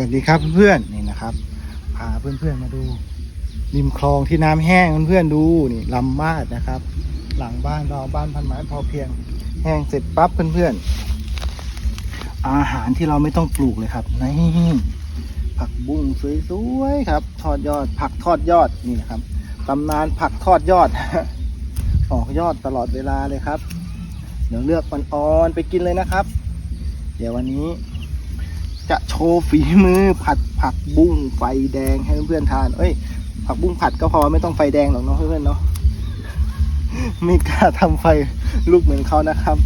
วัสดีครับเพื่อนๆนี่นะครับพาเพื่อนๆมาดูริมคลองที่น้ำแห้งเพื่อนๆดูนี่ลำมาดนะครับ หลังบ้านเราบ้านพันไม้พอเพียง แห้งเสร็จปั๊บเพื่อนๆ อาหารที่เราไม่ต้องปลูกเลยครับนี่ผักบุ้งสวยๆครับ ทอดยอด ผักทอดยอดนี่นะครับตำนานผักทอดยอดออกยอดตลอดเวลาเลยครับ เดี๋ยวเลือกอ่อนไปกินเลยนะครับ เดี๋ยววันนี้ จะโชว์ฝีมือผัดผักบุ้งไฟแดงให้เพื่อนๆทาน เอ้ย ผักบุ้งผัดก็พอไม่ต้องไฟแดงหรอกเนาะเพื่อนๆเนาะไม่กล้าทำไฟลุกเหมือนเขานะครับ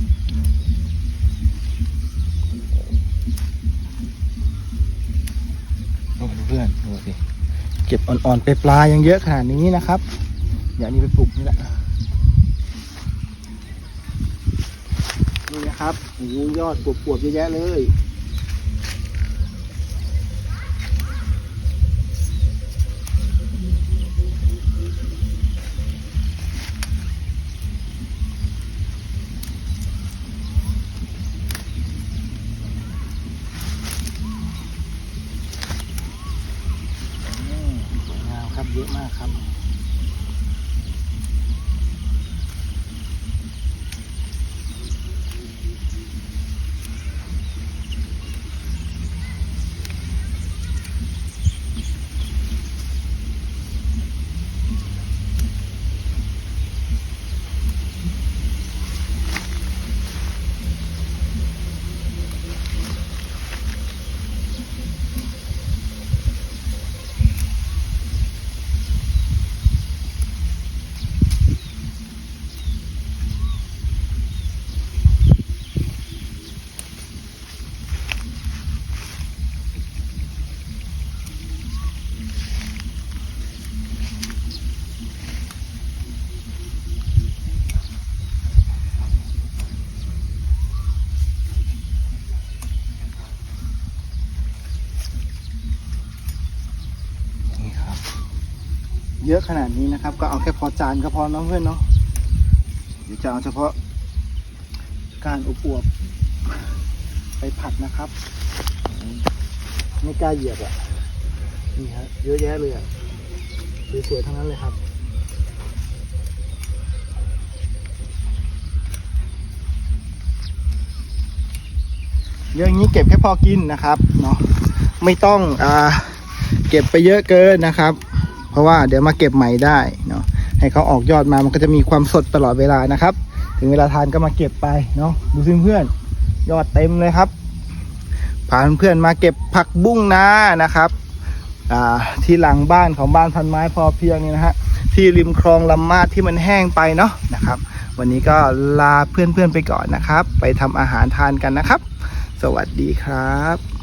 เพื่อนดูสิเก็บอ่อนๆไปปลายังเยอะขนาดนี้นะครับอย่างนี้ไปปลูกนี่แหละนี่นะครับโอ้โหยอดปวบๆเยอะแยะเลย เยอะมากครับ เยอะขนาดนี้นะครับ ก็เอาแค่พอจานก็พอเน้องเพื่อนเนาะเดี๋ยวจะเอาเฉพาะการอบอวบไปผัดนะครับ ไม่กล้าเหยียบอะนี่ฮะเยอะแยะเลยอะสวยๆทั้งนั้นเลยครับเยอะอย่างนี้เก็บแค่พอกินนะครับเนาะไม่ต้องอ่าเก็บไปเยอะเกินนะครับ เพราะว่าเดี๋ยวมาเก็บใหม่ได้เนาะให้เขาออกยอดมามันก็จะมีความสดตลอดเวลานะครับ ถึงเวลาทานก็มาเก็บไปเนาะดูซิเพื่อนยอดเต็มเลยครับพาเพื่อนมาเก็บผักบุ้งนานะครับที่หลังบ้านของบ้านพันไม้พอเพียงนี่นะฮะที่ริมคลองลำมาดที่มันแห้งไปเนาะนะครับ วันนี้ก็ลาเพื่อนๆไปก่อนนะครับ ไปทำอาหารทานกันนะครับ สวัสดีครับ